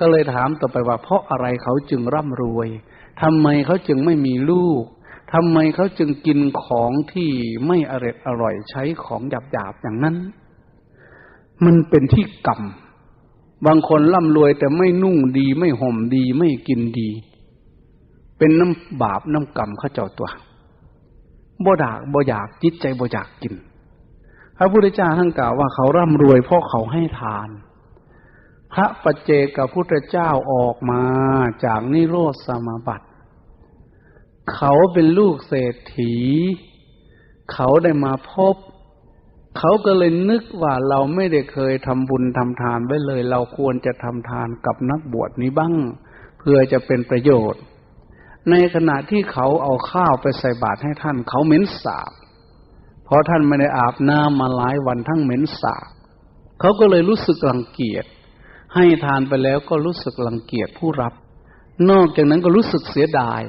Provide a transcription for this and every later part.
ก็เลยถามต่อไปว่า เพราะอะไรเขาจึงร่ำรวยทำไมเขาจึงไม่มีลูกทำไมเขาจึงกินของที่ไม่อร่อยอร่อยใช้ของหยาบๆอย่างนั้น มันเป็นที่กรรมบางคนร่ำรวยแต่ไม่นุ่งดีไม่ห่มดีไม่กินดี เป็นน้ำบาปน้ำกรรมเขาเจ้าตัวบ่ดากบ่อยากจิตใจบ่อยากกิน พระพุทธเจ้าท่านกล่าวว่าเขาร่ำรวยเพราะเขาให้ทาน พระปัจเจกพุทธเจ้าออกมาจากนิโรธสมาบัติ เขาเป็นลูกเศรษฐี เขาได้มาพบ เขาก็เลยนึกว่าเราไม่ได้เคยทำบุญทำทานไว้เลย เราควรจะทำทานกับนักบวชนี้บ้าง เพื่อจะเป็นประโยชน์ ในขณะที่เขาเอาข้าวไปใส่บาตรให้ท่าน เขาเหม็นสาบ เพราะท่านไม่ได้อาบน้ำมาหลายวันทั้งเหม็นสาบ เขาก็เลยรู้สึกรังเกียจ ให้ทานไปแล้วก็รู้สึกรังเกียจผู้รับ นอกจากนั้นก็รู้สึกเสียดาย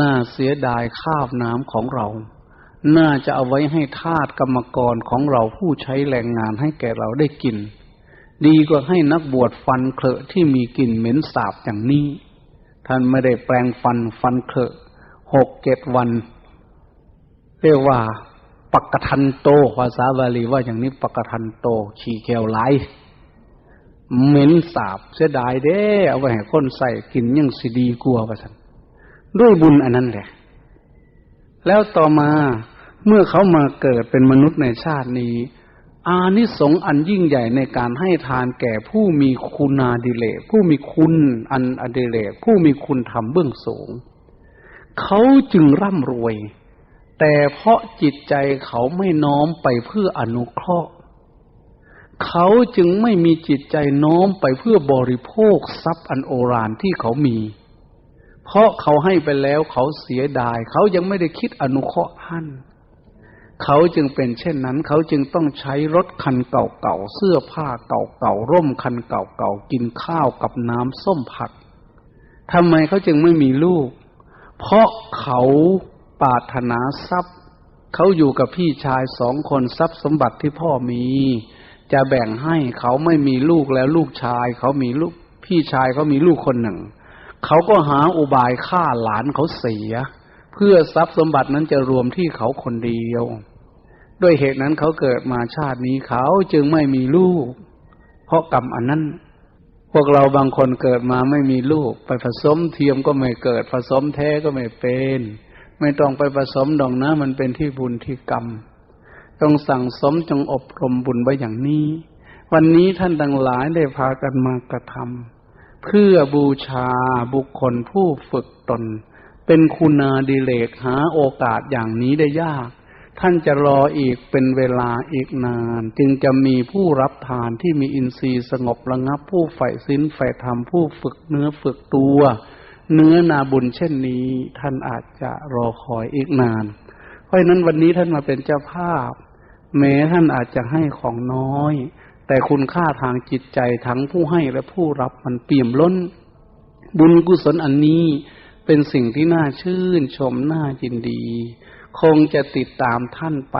น่าเสียดายข้าวน้ำของเรา น่าจะเอาไว้ให้ทาสกรรมกรของเราผู้ใช้แรงงานให้แก่เราได้กิน ดีกว่าให้นักบวชฟันเคอะที่มีกลิ่นเหม็นสาบอย่างนี้ ท่านไม่ได้แปลงฟันฟันเคอะหกเจ็ดวัน เรียกว่าปักทันโตภาษาบาลีว่าอย่างนี้ปักทันโต ขี่แควไหล เหม็นสาบเสียดายเด้เอาไว้ให้คนใส่กินยังสิดีกลัวประสันด้วยบุญอันนั้นแหละ แล้วต่อมาเมื่อเขามาเกิดเป็นมนุษย์ในชาตินี้ อานิสงส์อันยิ่งใหญ่ในการให้ทานแก่ผู้มีคุณาดิเลกผู้มีคุณอันอดิเลกผู้มีคุณธรรมเบื้องสูง เขาจึงร่ำรวย แต่เพราะจิตใจเขาไม่น้อมไปเพื่ออนุเคราะห์ เขาจึงไม่มีจิตใจน้อมไปเพื่อบริโภคทรัพย์อันโอฬารที่เขามี เพราะเขาให้ไปแล้วเขาเสียดาย เขายังไม่ได้คิดอนุเคราะห์ท่านเขาจึงเป็นเช่นนั้น เขาจึงต้องใช้รถคันเก่าๆ เสื้อผ้าเก่าๆ ร่มคันเก่าๆ กินข้าวกับน้ำส้มผักทำไมเขาจึงไม่มีลูก เพราะเขาปาถนาทรัพย์ เขาอยู่กับพี่ชายสองคนทรัพย์สมบัติที่พ่อมี จะแบ่งให้เขาไม่มีลูกแล้วลูกชาย เขามีลูกพี่ชายเขามีลูกคนหนึ่ง เขาก็หาอุบายฆ่าหลานเขาเสีย เพื่อทรัพย์สมบัตินั้นจะรวมที่เขาคนเดียว ด้วยเหตุนั้นเขาเกิดมาชาตินี้เขาจึงไม่มีลูก เพราะกรรมอันนั้น พวกเราบางคนเกิดมาไม่มีลูก ไปผสมเทียมก็ไม่เกิดผสมแท้ก็ไม่เป็น ไม่ต้องไปผสมดองนะมันเป็นที่บุญที่กรรม ต้องสั่งสมจงอบรมบุญไว้อย่างนี้ วันนี้ท่านดังหลายได้พากันมากระทำเพื่อบูชาบุคคลผู้ฝึกตน เป็นคุณาดิเลกหาโอกาสอย่างนี้ได้ยาก ท่านจะรออีกเป็นเวลาอีกนาน จึงจะมีผู้รับทานที่มีอินทรีย์สงบระงับผู้ใฝ่สินใฝ่ธรรมผู้ฝึกเนื้อฝึกตัว เนื้อนาบุญเช่นนี้ ท่านอาจจะรอคอยอีกนาน เพราะนั้นวันนี้ท่านมาเป็นเจ้าภาพ แม้ท่านอาจจะให้ของน้อย แต่คุณค่าทางจิตใจทั้งผู้ให้และผู้รับมันเปี่ยมล้น บุญกุศลอันนี้เป็นสิ่งที่น่าชื่นชมน่ายินดี คงจะติดตามท่านไป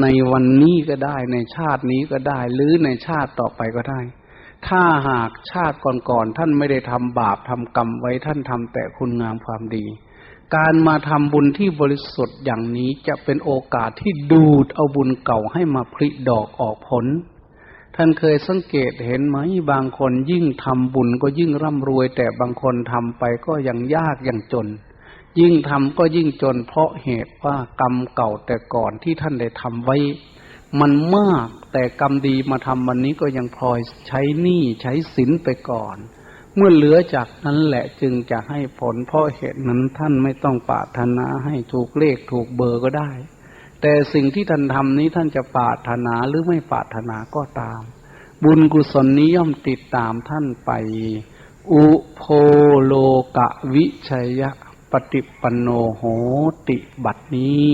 ในวันนี้ก็ได้ในชาตินี้ก็ได้ หรือในชาติต่อไปก็ได้ ถ้าหากชาติก่อนๆท่านไม่ได้ทำบาปทำกรรมไว้ท่านทำแต่คุณงามความดี การมาทำบุญที่บริสุทธิ์อย่างนี้จะเป็นโอกาสที่ดูดเอาบุญเก่าให้มาผลิดอกออกผล ท่านเคยสังเกตเห็นไหมบางคนยิ่งทำบุญก็ยิ่งร่ำรวย แต่บางคนทำไปก็ยังยากยังจน ยิ่งทำก็ยิ่งจน เพราะเหตุว่ากรรมเก่าแต่ก่อนที่ท่านได้ทำไว้ มันมากแต่กรรมดีมาทำวันนี้ก็ยังพลอยใช้หนี้ใช้สินไปก่อน เมื่อเหลือจากนั้นแหละจึงจะให้ผล เพราะเหตุนั้นท่านไม่ต้องปาถนาให้ถูกเลขถูกเบอร์ก็ได้ แต่สิ่งที่ท่านทำนี้ท่านจะปาถนาหรือไม่ปาถนาก็ตาม บุญกุศลนี้ย่อมติดตามท่านไป อุโพโลกะวิชัยปฏิปันโนโหติบัตินี้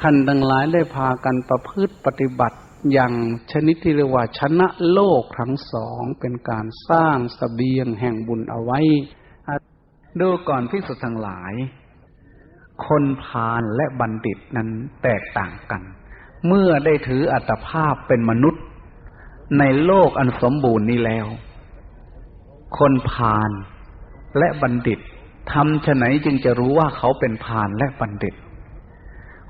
ท่านทั้งหลายได้พากันประพฤติปฏิบัติ อย่างชนิดที่เรียกว่าชนะโลกทั้งสองเป็นการสร้างสเสบียงแห่งบุญเอาไว้ ดูก่อนพิสุทั้งหลาย คนพาลและบัณฑิตนั้นแตกต่างกัน เมื่อได้ถืออัตภาพเป็นมนุษย์ ในโลกอันสมบูรณ์นี้แล้ว คนพาลและบัณฑิตทำฉไหนจึงจะรู้ว่าเขาเป็นพาลและบัณฑิต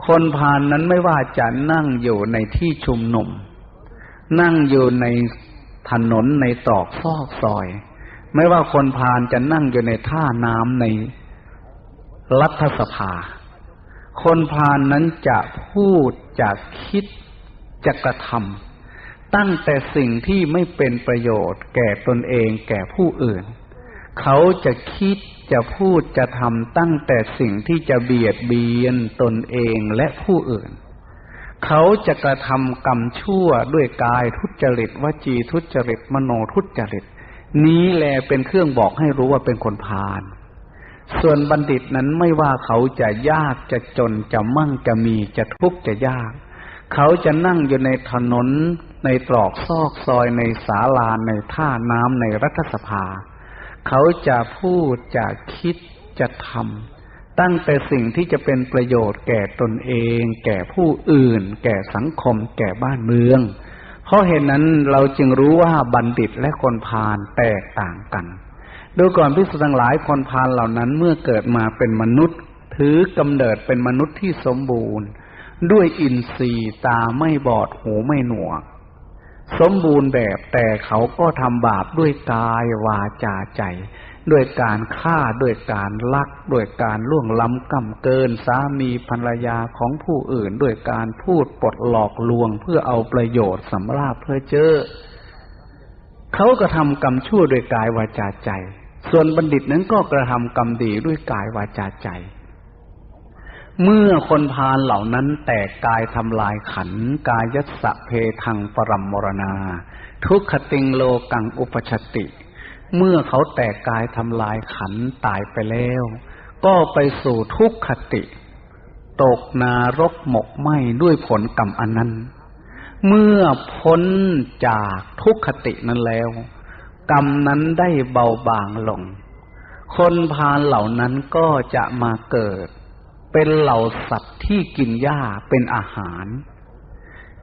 คนพานนั้นไม่ว่าจะนั่งอยู่ในที่ชุมนุม นั่งอยู่ในถนนในตรอกซอกซอย ไม่ว่าคนพาลจะนั่งอยู่ในท่าน้ำในรัฐสภา คนพานนั้นจะพูดจะคิดจะกระทำตั้งแต่สิ่งที่ไม่เป็นประโยชน์ แก่ตนเองแก่ผู้อื่น เขาจะคิดจะพูดจะทำตั้งแต่สิ่งที่จะเบียดเบียนตนเองและผู้อื่น เขาจะกระทำกรรมชั่วด้วยกายทุจริตวจีทุจริตมโนทุจริต นี้แลเป็นเครื่องบอกให้รู้ว่าเป็นคนพาลส่วนบัณฑิตนั้นไม่ว่าเขาจะยากจะจนจะมั่งจะมีจะทุกข์จะยาก เขาจะนั่งอยู่ในถนนในตรอกซอกซอยในศาลาในท่าน้ำในรัฐสภา เขาจะพูดจะคิดจะทำตั้งแต่สิ่งที่จะเป็นประโยชน์แก่ตนเอง แก่ผู้อื่น แก่สังคม แก่บ้านเมือง เพราะเหตุนนั้นเราจึงรู้ว่าบัณฑิตและคนพาลแตกต่างกันดูก่อนพิสุทั้งหลายคนพาลเหล่านั้นเมื่อเกิดมาเป็นมนุษย์ ถือกำเนิดเป็นมนุษย์ที่สมบูรณ์ ด้วยอินทรีย์ตาไม่บอดหูไม่หนวก สมบูรณ์แบบแต่เขาก็ทำบาปด้วยกายวาจาใจ ด้วยการฆ่าด้วยการลัก ด้วยการล่วงล้ำกำเกินสามีภรรยาของผู้อื่น ด้วยการพูดปดหลอกลวงเพื่อเอาประโยชน์สำราบเพื่อเจอเขาก็ทำกรรมชั่วด้วยกายวาจาใจ ส่วนบัณฑิตนั้นก็กระทำกรรมดีด้วยกายวาจาใจ เมื่อคนพาลเหล่านั้นแตกกายทำลายขันกายัสะเพทังปรมมรณา ทุกขติงโลกังอุปชติ เมื่อเขาแตกกายทำลายขันตายไปแล้ว ก็ไปสู่ทุกขติ ตกนารกหมกไหมด้วยผลกรรมอันนั้น เมื่อพ้นจากทุกขตินั้นแล้ว กรรมนั้นได้เบาบางลง คนพาลเหล่านั้นก็จะมาเกิด เป็นเหล่าสัตว์ที่กินหญ้าเป็นอาหาร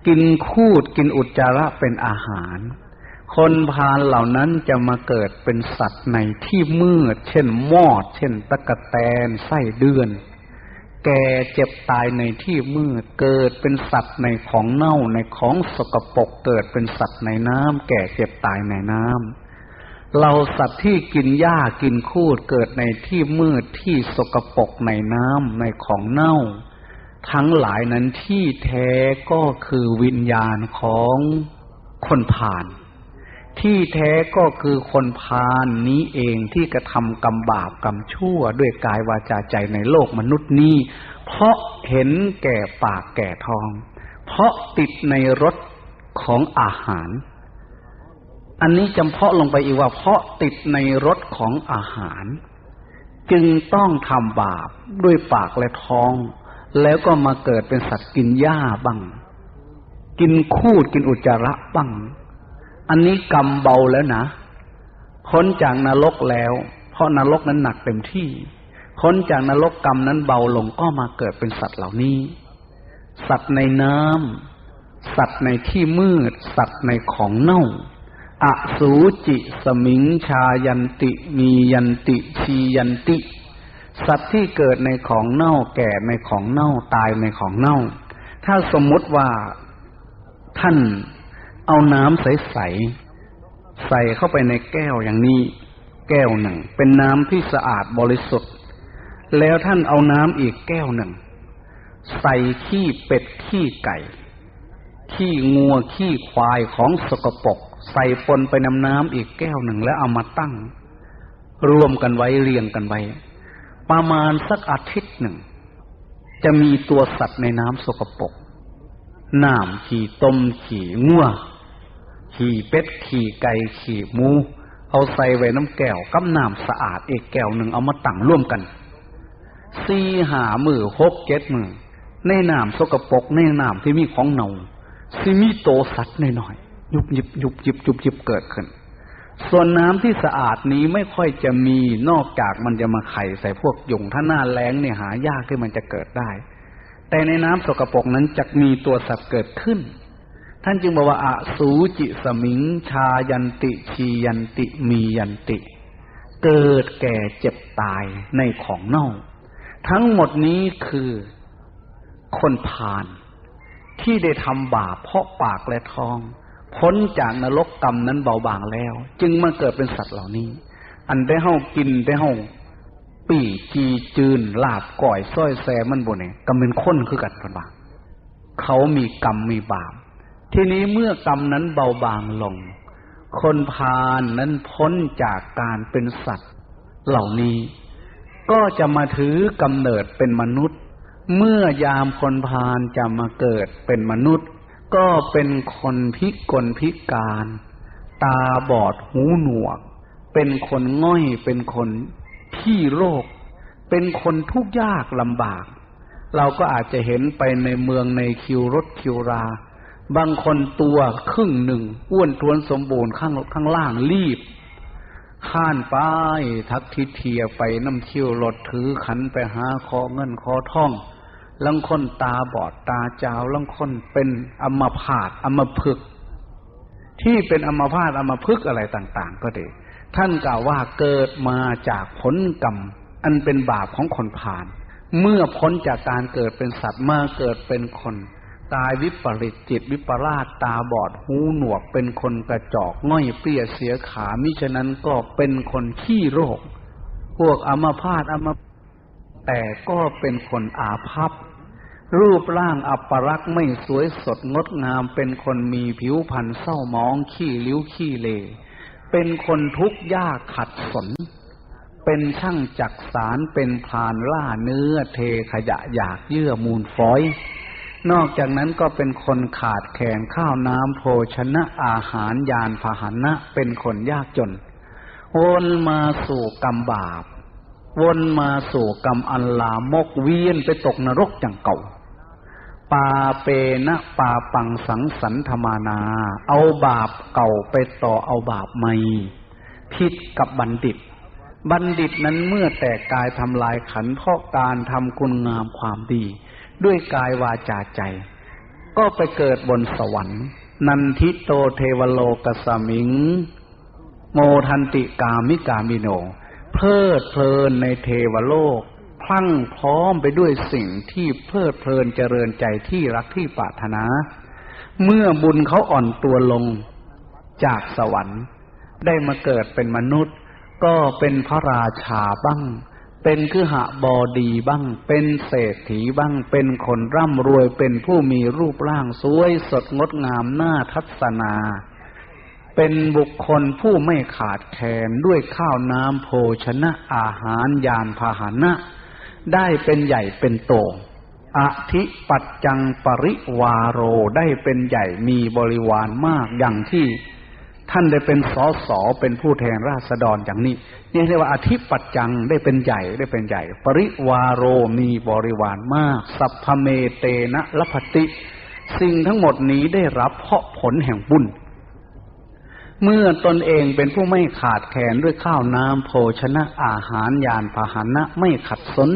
กินคูดกินอุจจาระเป็นอาหาร คนพาลเหล่านั้นจะมาเกิดเป็นสัตว์ในที่มืด เช่นมอด เช่นตะกะแตนไส้เดือน แก่เจ็บตายในที่มืด เกิดเป็นสัตว์ในของเน่าในของสกปรกเกิดเป็นสัตว์ในน้ำแก่เจ็บตายในน้ำ เราสัตว์ที่กินหญ้ากินคูดเกิดในที่มืดที่สกปรกในน้ำในของเน่า ทั้งหลายนั้นที่แท้ก็คือวิญญาณของคนผ่าน ที่แท้ก็คือคนพานนี้เองที่กระทำกรรมบาปกรรมชั่วด้วยกายวาจาใจในโลกมนุษย์นี้ เพราะเห็นแก่ปากแก่ทอง เพราะติดในรสของอาหาร อันนี้จำเพาะลงไปอีกว่าเพราะติดในรสของอาหาร จึงต้องทำบาปด้วยปากและท้อง แล้วก็มาเกิดเป็นสัตว์กินหญ้าบ้าง กินคูดกินอุจจาระบ้าง อันนี้กรรมเบาแล้วนะพ้นจากนรกแล้ว เพราะนรกนั้นหนักเต็มที่พ้นจากนรกกรรมนั้นเบาลงก็มาเกิดเป็นสัตว์เหล่านี้ สัตว์ในน้ำสัตว์ในที่มืด สัตว์ในของเน่า อสูจิสมิงชายันติ มียันติชียันติ สัตว์ที่เกิดในของเน่าแก่ในของเน่าตายในของเน่า ถ้าสมมติว่าท่านเอาน้ำใสๆใส่เข้าไปในแก้วอย่างนี้ แก้วหนึ่ง เป็นน้ำที่สะอาดบริสุทธิ์ แล้วท่านเอาน้ำอีกแก้วหนึ่ง ใส่ขี้เป็ดขี้ไก่ ขี้งัวขี้ควายของสกปรก ใส่ปนไปน้ำน้ำอีกแก้วหนึ่งแล้วเอามาตั้ง รวมกันไว้เรียงกันไว้ ประมาณสักอาทิตย์หนึ่ง จะมีตัวสัตว์ในน้ำสกปรกน้ำขี่ต้มขี่งัวขี่เป็ดขี่ไก่ขี่หมู เอาใส่ไว้น้ำแก้วกับน้ำสะอาดอีกแก้วหนึ่งเอามาตั้งร่วมกันสี่หามือหกเจ็ดมือในน้ำสกปรกในน้ำที่มีของเน่าซิมีโตสัตว์น้อย ยุบยิบยุบยิบยุบยิบเกิดขึ้น ส่วนน้ำที่สะอาดนี้ไม่ค่อยจะมีนอกจากมันจะมาไข่ใส่พวกยุงถ้าหน้าแล้งเนี่ยหายากที่มันจะเกิดได้ แต่ในน้ำสกปรกนั้นจะมีตัวสัตว์เกิดขึ้น ท่านจึงบอกว่าอะสูจิสมิง ชายันติ ชียันติมียันติ เกิดแก่เจ็บตายในของเน่า ทั้งหมดนี้คือคนพาลที่ได้ทำบาปเพราะปากและท้อง พ้นจากนรกกรรมนั้นเบาบางแล้ว จึงมาเกิดเป็นสัตว์เหล่านี้ อันได้เฮากินได้เฮาปีจีจืนลาบก่อยส้อยแซมันบนเนี่ยก็เป็นคนคือกันคนบางเขามีกรรมมีบาปทีนี้เมื่อกรรมนั้นเบาบางลง คนพาลนนั้นพ้นจากการเป็นสัตว์เหล่านี้ ก็จะมาถือกำเนิดเป็นมนุษย์ เมื่อยามคนพาลจะมาเกิดเป็นมนุษย์ ก็เป็นคนพิกลพิการ ตาบอดหูหนวก เป็นคนง่อยเป็นคนที่โรค เป็นคนทุกข์ยากลำบาก เราก็อาจจะเห็นไปในเมืองในคิวรถคิวรา บางคนตัวครึ่งหนึ่ง อ้วนท้วนสมบูรณ์ข้างข้างล่างรีบข้านป้ายทักทิเทียไปน้ำเที่ยวรถถือขันไปหาคอเงินคอท่อง ลังคนตาบอดตาจาวลังคนเป็นอมพาตอมพฤกที่เป็นอมพาตอมพฤกอะไรต่าง ๆ ก็ดี ท่านกล่าวว่าเกิดมาจากผลกรรม อันเป็นบาปของคนผ่าน เมื่อพ้นจากการเกิดเป็นสัตว์มาเกิดเป็นคนตายวิปริตจิตวิปลาสตาบอดหูหนวกเป็นคนกระจอกง่อยเปรี้ยเสียขามิฉะนั้นก็เป็นคนขี้โรค พวกอัมพาตอัมแต่ก็เป็นคนอาภัพ รูปร่างอัปรักษ์ไม่สวยสดงดงามเป็นคนมีผิวพรรณเศร้ามองขี้ลิ้วขี้เล เป็นคนทุกข์ยากขัดสน เป็นช่างจักสารเป็นพานล่าเนื้อเทขยะอยากเยื่อมูลฝอย นอกจากนั้นก็เป็นคนขาดแคลนข้าวน้ำโภชนะอาหารยานพาหนะ เป็นคนยากจน วนมาสู่กรรมบาป วนมาสู่กรรมอันลามกเวียนไปตกนรกอย่างเก่า ปาเปนะปาปังสังสันธมานา เอาบาปเก่าไปต่อเอาบาปใหม่ผิดกับบัณฑิต บัณฑิตนั้นเมื่อแตกกายทำลายขันเพราะการทำคุณงามความดี ด้วยกายวาจาใจ ก็ไปเกิดบนสวรรค์ นันทิโตเทวโลกสมิง โมทันติกามิกามิโน เพลิดเพลินในเทวโลก พลั่งพร้อมไปด้วยสิ่งที่เพลิดเพลินเจริญใจที่รักที่ปรารถนา เมื่อบุญเขาอ่อนตัวลงจากสวรรค์ ได้มาเกิดเป็นมนุษย์ ก็เป็นพระราชาบ้าง เป็นคือหะบอดีบ้าง เป็นเศรษฐีบ้าง เป็นคนร่ำรวยเป็นผู้มีรูปร่างสวยสดงดงามหน่าทัศนาเป็นบุคคลผู้ไม่ขาดแคลนด้วยข้าวน้ำโภชนะอาหารยานพาหนะ ได้เป็นใหญ่เป็นโต อธิปัจจังปริวาโรได้เป็นใหญ่มีบริวารมากอย่างที่ท่านได้เป็นสอสอเป็นผู้แทนราษฎรอย่างนี้นี่เรียกว่าอธิปัจจังได้เป็นใหญ่ได้เป็นใหญ่ ปริวาโรมีบริวารมาก สัพพเมเตนะลพติ สิ่งทั้งหมดนี้ได้รับเพราะผลแห่งบุญ เมื่อตนเองเป็นผู้ไม่ขาดแคลนด้วยข้าวน้ำโภชนะอาหารยานพาหนะไม่ขัดสน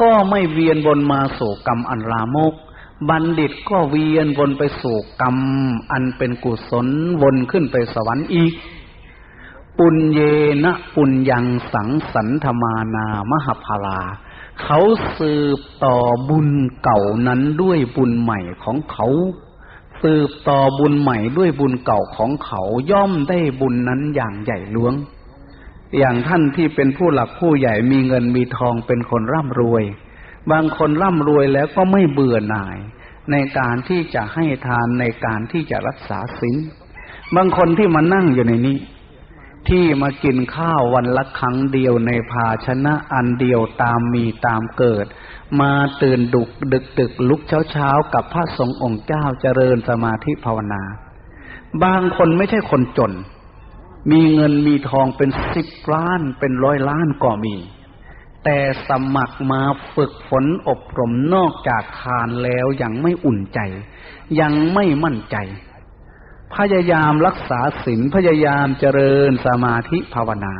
ก็ไม่เวียนวนมาสู่กรรมอันลามก บัณฑิตก็เวียนวนไปสู่กรรม อันเป็นกุศลวนขึ้นไปสวรรค์อีก ปุญเยนะปุญญังสังสันธมานามหภาลาเขาสืบต่อบุญเก่านั้นด้วยบุญใหม่ของเขา สืบต่อบุญใหม่ด้วยบุญเก่าของเขาย่อมได้บุญนั้นอย่างใหญ่หลวง อย่างท่านที่เป็นผู้หลักผู้ใหญ่มีเงินมีทองเป็นคนร่ำรวย บางคนร่ำรวยแล้วก็ไม่เบื่อหน่าย ในการที่จะให้ทานในการที่จะรักษาศีลบางคนที่มานั่งอยู่ในนี้ ที่มากินข้าววันละครั้งเดียวในภาชนะอันเดียวตามมีตามเกิด มาตื่นดุกดึกดึกลุกเช้าเช้ากับพระสงฆ์องค์เจ้าเจริญสมาธิภาวนา บางคนไม่ใช่คนจน มีเงินมีทองเป็นสิบล้านเป็นร้อยล้านก็มี แต่สมัครมาฝึกฝนอบรมนอกจากทานแล้วยังไม่อุ่นใจ ยังไม่มั่นใจ พยายามรักษาศีลพยายามเจริญสมาธิภาวนา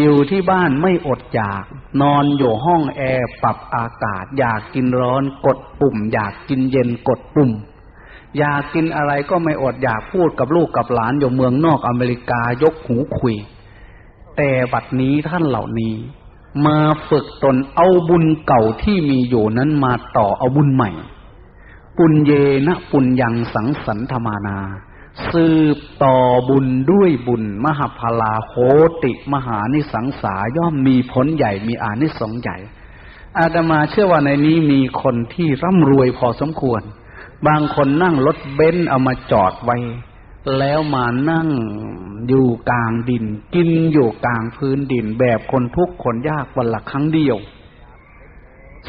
อยู่ที่บ้านไม่อดอยาก นอนอยู่ห้องแอร์ปรับอากาศ อยากกินร้อนกดปุ่ม อยากกินเย็นกดปุ่ม อยากกินอะไรก็ไม่อดอยากพูดกับลูกกับหลานอยู่เมืองนอกอเมริกายกหูคุย แต่บัดนี้ท่านเหล่านี้ มาฝึกตนเอาบุญเก่าที่มีอยู่นั้นมาต่อเอาบุญใหม่ ปุญเยนะปุญญังสังสันธมานา สืบต่อบุญด้วยบุญ มหาพลาโหติมหานิสังสาย่อมมีผลใหญ่มีอานิสงส์ใหญ่ อาตมาเชื่อว่าในนี้มีคนที่ร่ำรวยพอสมควร บางคนนั่งรถเบนซ์เอามาจอดไว้ แล้วมานั่งอยู่กลางดิน กินอยู่กลางพื้นดินแบบคนทุกข์คนยากวันละครั้งเดียว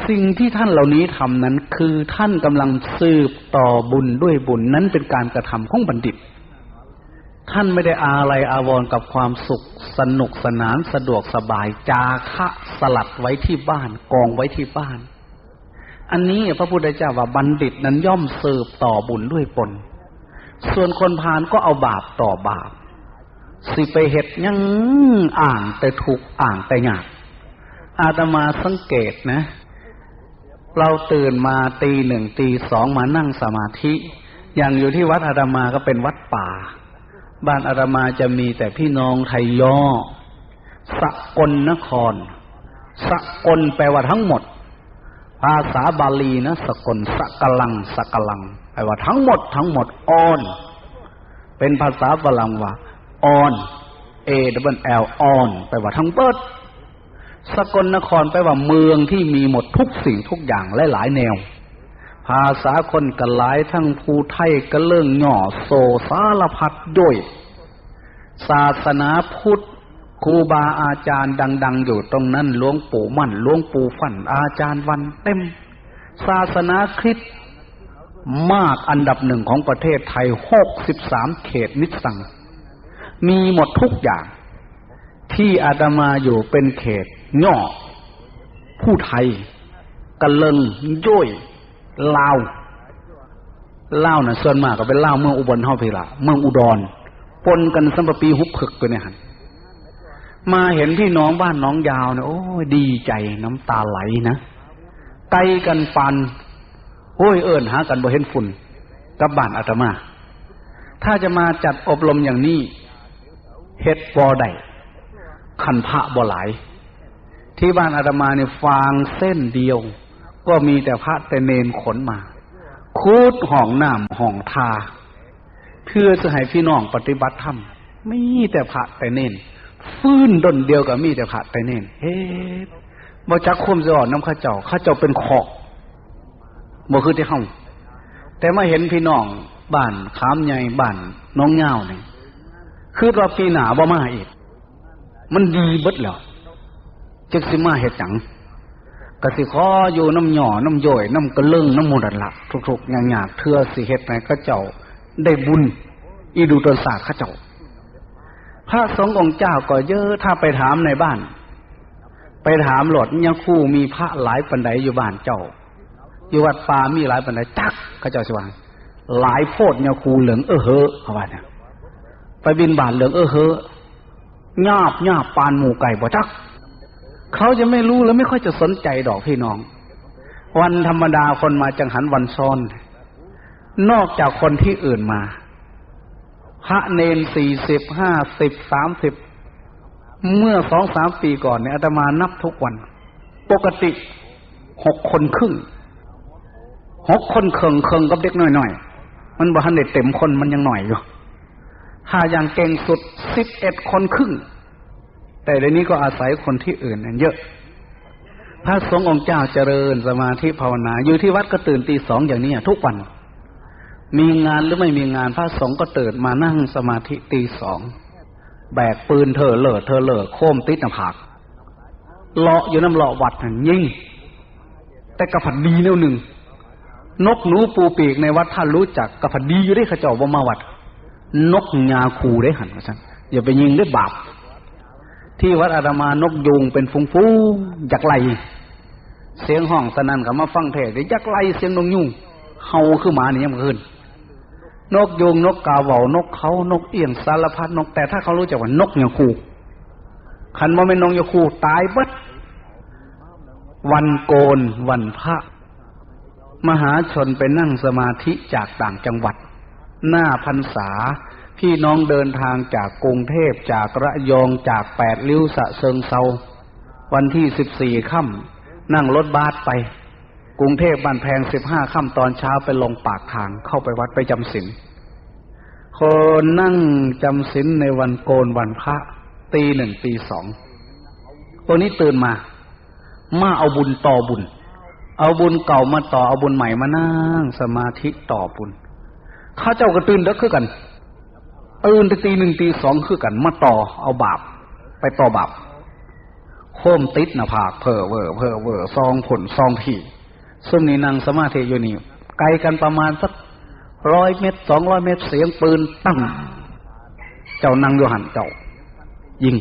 สิ่งที่ท่านเหล่านี้ทำนั้น คือท่านกำลังสืบต่อบุญด้วยบุญนั้นเป็นการกระทำของบัณฑิต ท่านไม่ได้อาอะไรอาวรกับความสุขสนุกสนานสะดวกสบาย จาคะสลัดไว้ที่บ้าน กองไว้ที่บ้าน อันนี้พระพุทธเจ้าว่าบัณฑิตนั้นย่อมสืบต่อบุญด้วยปนส่วนคนพาลก็เอาบาปต่อบาป สิไปเหตุยังอ่างแต่ถูกอ่างแต่หยาบอาตมาสังเกตนะ เราตื่นมาตีหนึ่งตีสองมานั่งสมาธิ อย่างอยู่ที่วัดอาตมาก็เป็นวัดป่า บ้านอาตมาจะมีแต่พี่น้องไทยย่อสกลนคร สกลแปลว่าทั้งหมด ภาษาบาลีนะสกลสกลังสกลังแปลว่าทั้งหมด ทั้งหมดออน เป็นภาษาฝรั่งว่าออนเอดับเบิลแอลออนแปลว่าทั้งเบิด สกลนครแปลว่าเมืองที่มีหมดทุกสิ่งทุกอย่างและหลายแนว ภาษาคนกันหลายทั้งภูไทยก็เรื่องหย่อโซสารพัดด้วย ศาสนาพุทธครูบาอาจารย์ดัง ๆ อยู่ตรงนั้นหลวงปู่มั่นหลวงปู่ฟันอาจารย์วันเต็ม ศาสนาคริสต์มากอันดับหนึ่งของประเทศไทยหกสิบสามเขตนิสัง มีหมดทุกอย่าง ที่อาตมาอยู่เป็นเขต ย่อ ผู้ไทยกะเลิงย่อยลาวลาวน่ะส่วนมากก็เป็นลาวเมืองอุบลเฮาพีละเมืองอุดรปนกันสัมปปีหุบผึกไปเนี่ยหันมาเห็นพี่น้องบ้านน้องยาวเนี่ยโอ้ยดีใจน้ำตาไหลนะไกลกันปันโอ้ยเอิญหากันบ่เห็นฝุ่นกับบ้านอาตมา ถ้าจะมาจัดอบรมอย่างนี้เฮ็ดบอได้ขันพระบ่หลาย ที่บ้านอาตมาเนี่ยฟางเส้นเดียว ก็มีแต่พระแต่เนนขนมา คูดห้องน้ำห้องทา เพื่อจะให้พี่น้องปฏิบัติธรรมไม่แต่พระแต่เนนฟื้นดนเดียวกับมีแต่ผัดไปเนนเฮ้บ่จักคุมจะอ่อนน้ำข้าเจ้าข้าเจ้าเป็นขอกบ่คือที่ห้องแต่มาเห็นพี่น้องบ้านขามใหญ่บ้านน้องเงาเนี่ยคือรอปีหนาบ่มาอีก มันดีเบิดแล้ว จึกสิมาเหตุจังกสิขออยู่น้ำหย่อน้ำย่อยน้ำกระเลื่องน้ำมูดันละทุกๆอย่างๆเทือสิเหตุไหนข้าเจ้าได้บุญ อีดูตนศาสตร์ข้าเจ้า พระสงฆ์องค์เจ้าก็เยอะถ้าไปถามในบ้าน ไปถามหลดยังคู่มีพระหลายปันไดอยู่บ้านเจ้า อยู่วัดป่ามีหลายปันไดจักเขาเจ้าสว่างหลายโพดเนี่ยคูเหลืองเออเฮอเขาว่าเนี่ยไปบินบาทเหลืองเออเฮองาบงาบปานหมูไก่บ่จัก เขาจะไม่รู้แล้วไม่ค่อยจะสนใจดอกพี่น้อง วันธรรมดาคนมาจังหันวันซ้อน นอกจากคนที่อื่นมา พระเนนสี่สิบห้าสิบสามสิบเมื่อสองสามปีก่อนเนี่ยอาตมานับทุกวัน ปกติหกคนครึ่งหกคนเคิงเคิงกับเด็กน้อยหน่อยมันบ่ทันเด็ดเต็มคนมันยังหน่อยอยู่ถ้าอย่างเก่งสุดสิบเอ็ดคนครึ่ง แต่เดี๋ยวนี้ก็อาศัยคนที่อื่นนั่นเยอะ พระสงฆ์องค์เจ้าเจริญสมาธิภาวนา อยู่ที่วัดก็ตื่นตีสองอย่างนี้ทุกวัน มีงานหรือไม่มีงานพระสงฆ์ก็ตื่นมานั่งสมาธิตีสอง แบกปืนเธอเลิศเธอเลิศโค้มติดหน้าผากเลาะอยู่น้ำเลาะวัดหันยิงแต่กระผัดดีแนวหนึ่ง นกหนูปูปีกในวัดท่านรู้จักกระผัดดีอยู่ได้ขจรบ่มาวัด นกงาคูได้หันมาสั่นอย่าไปยิงได้บาป ที่วัดอาตมานกยุงเป็นฟุ้งฟูยักไลเสียงห้องสนั่นกับมาฟังเทศยักไลเสียงนกยุงเฮาคือหมาเนี่ยมันขึ้นนกยุงนกกาเวานกเขานกเอี้ยงสารพัดนก แต่ถ้าเขารู้จักว่านกยางคูขันว่าเป็นนกยางคูตายบัดวันโกนวันพระ มหาชนไปนั่งสมาธิจากต่างจังหวัด หน้าพรรษา พี่น้องเดินทางจากกรุงเทพจากระยองจากแปดริ้วสะเซิงเซาวันที่สิบสี่ค่ำนั่งรถบัสไป กรุงเทพบ้านแพงสิบห้าค่ำตอนเช้าไปลงปากทางเข้าไปวัดไปจำศีลคนนั่งจำศีลในวันโกนวันพระ ตีหนึ่งตีสองตัวนี้ตื่นมา มาเอาบุญต่อบุญ เอาบุญเก่ามาต่อเอาบุญใหม่มานั่งสมาธิต่อบุญ ข้าเจ้าก็ตื่นเด็กคือกัน ตื่นตีหนึ่งตีสองคือกันมาต่อเอาบาป ไปต่อบาปโคมติดหน้าผากเพอเวอเพอเวอซองผลซองผีซุ่มนี้นั่งสมาธิอยู่นี่ไกลกันประมาณสักร้อยเมตรสองร้อยเมตรเสียงปืนตั้ง เจ้านั่งอยู่หันเจ้า ยิง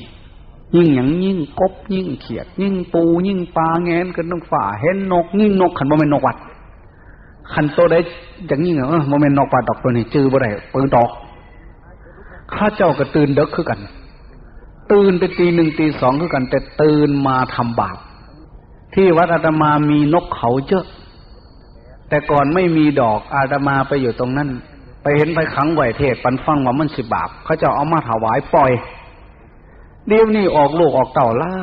ยิงอย่างยิ่งกบยิ่งเขียด ยิ่งปูยิ่งปลาแงนกันต้องฝ่าเห็นนกยิ่งนกขันโมเมนนกวัดขันโตได้อย่างยิ่งเออโมเมนนกวัดดอกตัวนี้จื้อบ่ได้ปืนดอก ข้าเจ้าก็ตื่นเด็กคือกัน ตื่นไปตีหนึ่งตีสองคือกัน แต่ตื่นมาทำบาปที่วัดอาตมามีนกเขาเยอะ แต่ก่อนไม่มีดอกอาตมาไปอยู่ตรงนั้น ไปเห็นไปขังไหวเทศปันฟังว่ามันสิบาปเขาจะเอามาถวายปล่อย เดี๋ยวนี้ออกลูกออกเต่าไล่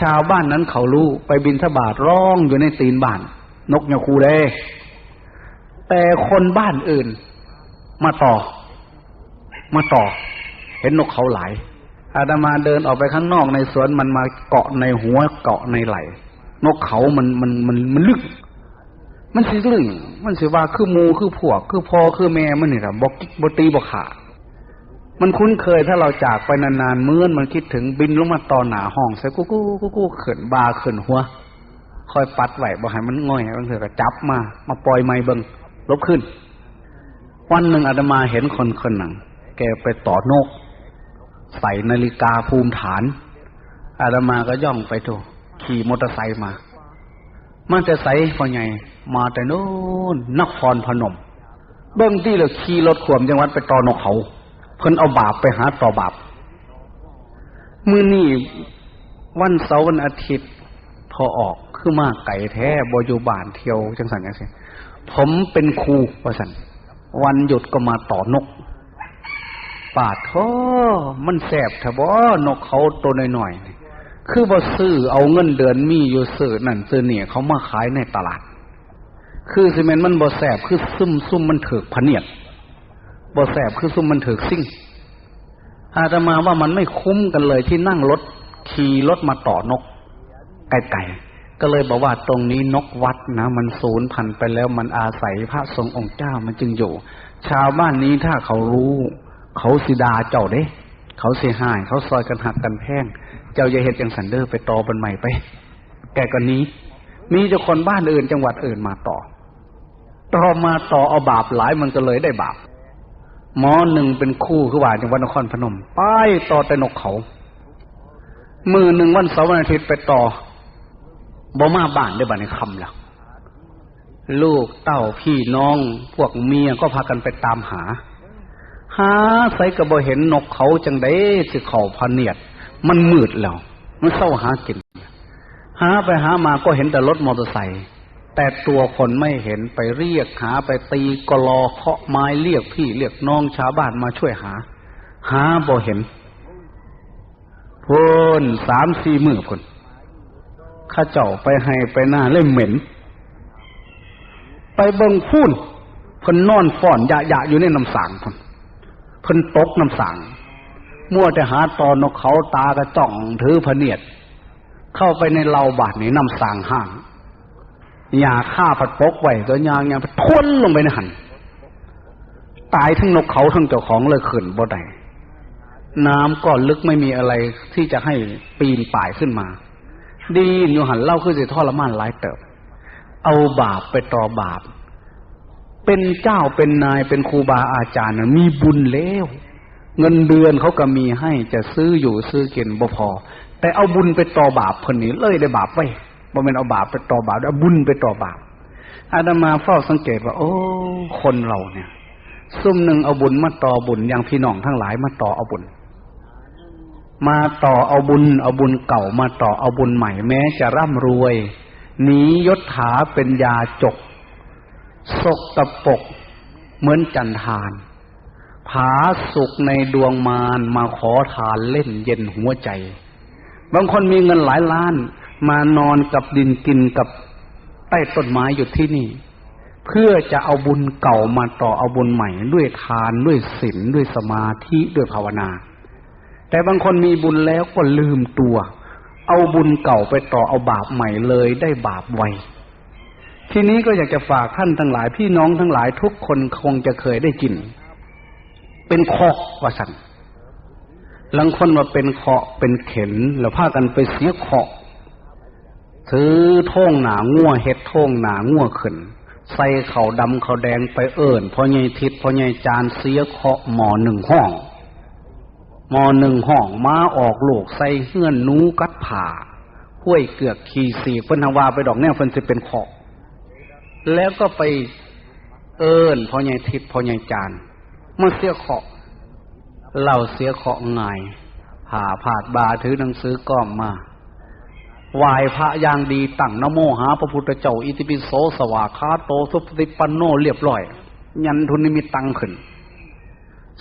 ชาวบ้านนั้นเขารู้ไปบินทบาทร้องอยู่ในตีนบ้าน นกยาคูเลยแต่คนบ้านอื่น มาต่อ มาต่อ เห็นนกเขาหลายอาดามาเดินออกไปข้างนอกในสวนมันมาเกาะในหัวเกาะในไหลนกเขามันมันมันมันลึก มันสิลึงมันสิว่าคือมูคือพวก คือพ่อคือแม่มันนี่แหละบอกบตีบอกขามันคุ้นเคยถ้าเราจากไปนานๆเมื่อนมันคิดถึงบินลงมาตอนหนาห้องใส่กู้กู้กู้กู้เขินบาเขินหัวคอยปัดไหวบอกให้มันง่อยบางเถอก็จับมา มาปล่อยไม้เบิงลบขึ้น วันหนึ่งอาตมาเห็นคนคนหนึ่ง แกไปต่อนก ใส่นาฬิกาภูมิฐาน อาตมาก็ย่องไปดูขี่มอเตอร์ไซค์มามันจะใส่พอไงมาแต่นู้นนครพนม เบื้องที่เราขี่รถขวมจังหวัดไปต่อนกเขา เพิ่นเอาบาปไปหาต่อบาปมือนี่วันเสาร์วันอาทิตย์ พอออกคือมาไก่แท้บอยู่บ้านเที่ยวจังสันยังไงผมเป็นครูประสันวันหยุดก็มาต่อนก ปาดท้อมันแสบแถบนกเขาตัวหน่อยๆคือบ่ซื้อเอาเงินเดือนมีอยู่ซื้อนั่นซื้อเนี่ยเขามาขายในตลาด คือซีเมนต์มันบ่แสบคือซุ่มซุ่มมันถือผเนียดบ่แสบคือซุ่มมันถือซิ่ง อาตมาว่ามันไม่คุ้มกันเลยที่นั่งรถขี่รถมาต่อนกไก่ๆก็เลยบอกว่าตรงนี้นกวัดนะ มันสูญพันธุ์ไปแล้วมันอาศัยพระทรงองค์เจ้ามันจึงอยู่ ชาวบ้านนี้ถ้าเขารู้ เขาสิดาเจ้าเด้ เขาเสียหาย เขาซอยกันหักกันแพง เจ้าอย่าเห็นอย่างสันเดอร์ไปต่อบันใหม่ไป แกก็นี้ มีเจ้าคนบ้านอื่นจังหวัดอื่นมาต่อ ต่อมาต่อเอาบาปหลายมันก็เลยได้บาป หมอหนึ่งเป็นคู่คือว่าจังหวัดนครพนม ป้ายต่อแต่นกเขา มือหนึ่งวันเสาร์วันอาทิตย์ไปต่อบ่มาบ้านได้บ้านในคำแล้วลูกเต้าพี่น้อง พวกเมียก็พากันไปตามหา หาใส่กระบอเห็นนกเขาจังได้สิเขาพเนียด มันมืดแล้ว มันเศร้าหากิน หาไปหามาก็เห็นแต่รถมอเตอร์ไซค์แต่ตัวคนไม่เห็นไปเรียกหาไปตีกลอเคาะไม้เรียกพี่เรียกน้องชาวบ้านมาช่วยหา หาบ่เห็นพ่นสามสี่มือพ่นข้าเจ้าไปให้ไปหน้าเล่มเหม็น ไปเบิ่งพูนพ่นนอนฟ่อนยะยะอยู่ในน้ำสางพ่น พ่นตกน้ำสางมั่วแต่หาตอนนกเขาตากระจ่องถือพเนียด เข้าไปในเล้าบาดนี้น้ำสางห่างยาฆ่าผัดปกไว้ตัวยางยางทวนลงไปในหันตายทั้งนกเขาทั้งเจ้าของเลยขืนบ่ได้น้ำก็ลึกไม่มีอะไรที่จะให้ปีนป่ายขึ้นมา ดีอยู่หันเล่าขึ้นสิทรมานหลายเติบ เอาบาปไปต่อบาป เป็นเจ้าเป็นนายเป็นครูบาอาจารย์มีบุญแล้ว เงินเดือนเขาก็มีให้จะซื้ออยู่ซื้อกินบ่พอ แต่เอาบุญไปต่อบาปคนนี้เลยได้บาปไว้บ่เป็นเอาบาปไปต่อบาปเอาบุญไปต่อบาปอาตมาเฝ้าสังเกตว่า โอ้ คนเราเนี่ย ซุ่มหนึ่งเอาบุญมาต่อบุญอย่างพี่น้องทั้งหลายมาต่อเอาบุญ มาต่อเอาบุญ เอาบุญเก่ามาต่อเอาบุญใหม่แม้จะร่ำรวยหนียศถาเป็นยาจก สกตะปกเหมือนจันทานผาสุกในดวงมารมาขอทานเล่นเย็นหัวใจ บางคนมีเงินหลายล้าน มานอนกับดินกินกับใต้ต้นไม้อยู่ที่นี่ เพื่อจะเอาบุญเก่ามาต่อเอาบุญใหม่ด้วยทานด้วยศีลด้วยสมาธิด้วยภาวนา แต่บางคนมีบุญแล้วก็ลืมตัว เอาบุญเก่าไปต่อเอาบาปใหม่เลยได้บาปไว ทีนี้ก็อยากจะฝากท่านทั้งหลาย พี่น้องทั้งหลายทุกคนคงจะเคยได้กิน เป็นเคาะว่าสั่งหลังคนมาเป็นเคาะเป็นเข็นแล้วพากันไปเสียเคาะซื้อท่งหนางัวเฮ็ดท่งหนางัวขึ้นใส่เข่าดำเข่าแดงไปเอิญพอใหญ่ทิศพอใหญ่จานเสียเคาะหมอหนึ่งห้องหมอหนึ่งห้องมาออกลูกใส่เฮื่อนนูกัดผ่าห้วยเกือกขีสีเพิ่นฮาวาไปดอกแนวเพิ่นสิเป็นเคาะ แล้วก็ไปเอิญพอใหญ่ทิศพอใหญ่จานมาเสียเคาะเล่าเสียเคาะง่ายผ่าผาดบาถือหนังสือก้อมมาไหวพระอย่างดีตั้งนโมหาพระพุทธเจ้าอิติปิโสสวาคาโตสุปฏิปันโนเรียบร้อย ยันทุนนิมิตตังขึ้น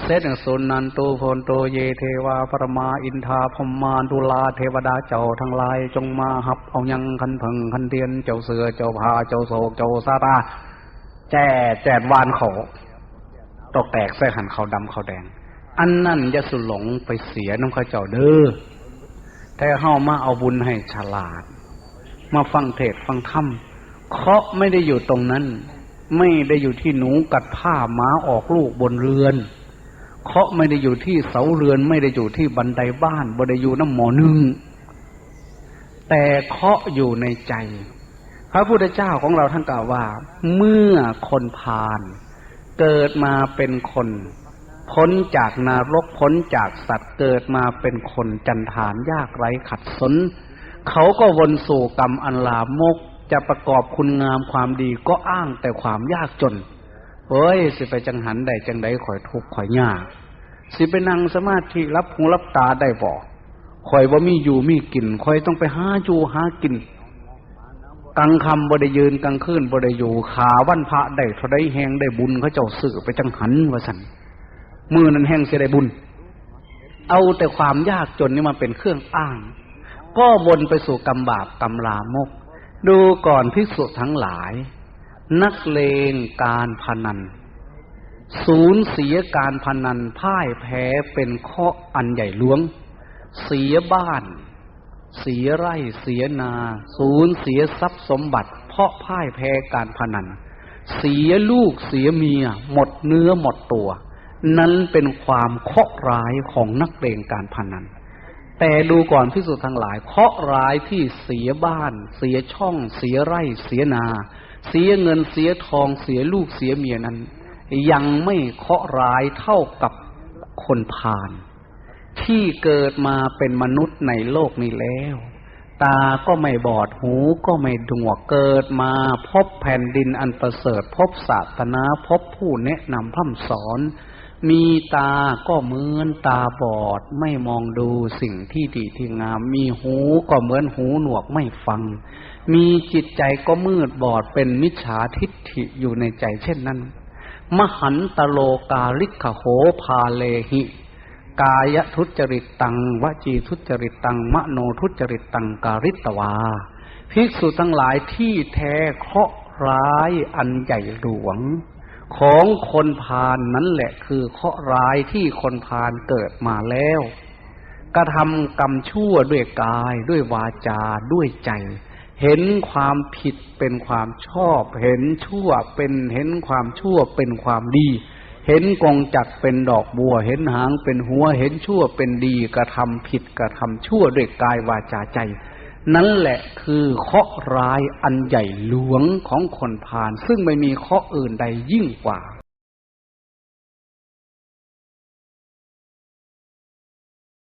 เสดงสุนันโตโพนโตเยเทวาปรมาอินทาพมานตุลาเทวดาเจ้าทั้งหลายจงมาหับเอายังคันพึงคันเทียนเจ้าเสือเจ้าพาเจ้าโศกเจ้าซาตาแจ่แจดวานเขาตกแตกใส่หันเขาดำเขาแดง อันนั่นจะสุหลงไปเสียน้ำข้าเจ้าเด้อแต่เฮามาเอาบุญให้ฉลาด มาฟังเทศฟังธรรมเคาะไม่ได้อยู่ตรงนั้น ไม่ได้อยู่ที่หนูกัดผ้าม้าออกลูกบนเรือน เคาะไม่ได้อยู่ที่เสาเรือน ไม่ได้อยู่ที่บันไดบ้านบ่ได้อยู่น้ำหมอนึ่งแต่เคาะอยู่ในใจ พระพุทธเจ้าของเราท่านกล่าวว่า เมื่อคนพาลเกิดมาเป็นคนพ้นจากนารกพ้นจากสัตว์เกิดมาเป็นคนจันทานยากไร้ขัดสน เขาก็วนสู่กรรมอันลามกจะประกอบคุณงามความดีก็อ้างแต่ความยากจน เฮ้ย สิไปจังหันใดจังใดข่อยทุกข์ข่อยยากสิไปนั่งสมาธิรับหูรับตาได้บ่ข่อยว่ามีอยู่มีกินข่อยต้องไปหาอยู่หากินกลางคำบ่ได้ยืนกลางคืนบ่ได้อยู่ขาวันพระได้ท่าได้แหงได้บุญเขาเจ้าสื่อไปจังหันว่าสันมือนั้นแห้งเสียได้บุญ เอาแต่ความยากจนนี่มาเป็นเครื่องอ้าง ก็วนไปสู่กรรมบาปกรรมลามก ดูก่อนพิสุทั้งหลาย นักเลงการพนัน สูญเสียการพนันพ่ายแพ้เป็นข้ออันใหญ่หลวง เสียบ้าน เสียไร่เสียนา สูญเสียทรัพย์สมบัติ เพราะพ่ายแพ้การพนัน เสียลูกเสียเมีย หมดเนื้อหมดตัว นั้นเป็นความเคราะห์ร้ายของนักเลงการพนันแต่ดูก่อนพิสูจน์ทั้งหลายเคราะห์ร้ายที่เสียบ้าน เสียช่อง เสียไร่ เสียนา เสียเงินเสียทองเสียลูกเสียเมียนั้น ยังไม่เคาะร้ายเท่ากับคนพาลที่เกิดมาเป็นมนุษย์ในโลกนี้แล้ว ตาก็ไม่บอดหูก็ไม่ดวงเกิดมาพบแผ่นดินอันประเสริฐ พบศาสนาพบผู้แนะนำพัฒสอน มีตาก็เหมือนตาบอดไม่มองดูสิ่งที่ดีที่งาม มีหูก็เหมือนหูหนวกไม่ฟัง มีจิตใจก็มืดบอดเป็นมิจฉาทิฏฐิอยู่ในใจเช่นนั้น มหันตโลกาลิกโหพาเลหิ กายทุจริตตัง วจีทุจริตตัง มโนทุจริตตังการิตวา ภิกษุทั้งหลายที่แท้เคราะร้ายอันใหญ่หลวง ของคนพาลนนั้นแหละคือเคราะร้ายที่คนพาลเกิดมาแล้วกระทำกรรมชั่วด้วยกายด้วยวาจาด้วยใจ เห็นความผิดเป็นความชอบ เห็นชั่วเป็นเห็นความชั่วเป็นความดี เห็นกองจักเป็นดอกบัว เห็นหางเป็นหัว เห็นชั่วเป็นดีกระทำผิดกระทำชั่วด้วยกายวาจาใจ นั่นแหละคือเคาะร้ายอันใหญ่หลวงของคนพาลซึ่งไม่มีเคาะอื่นใดยิ่งกว่า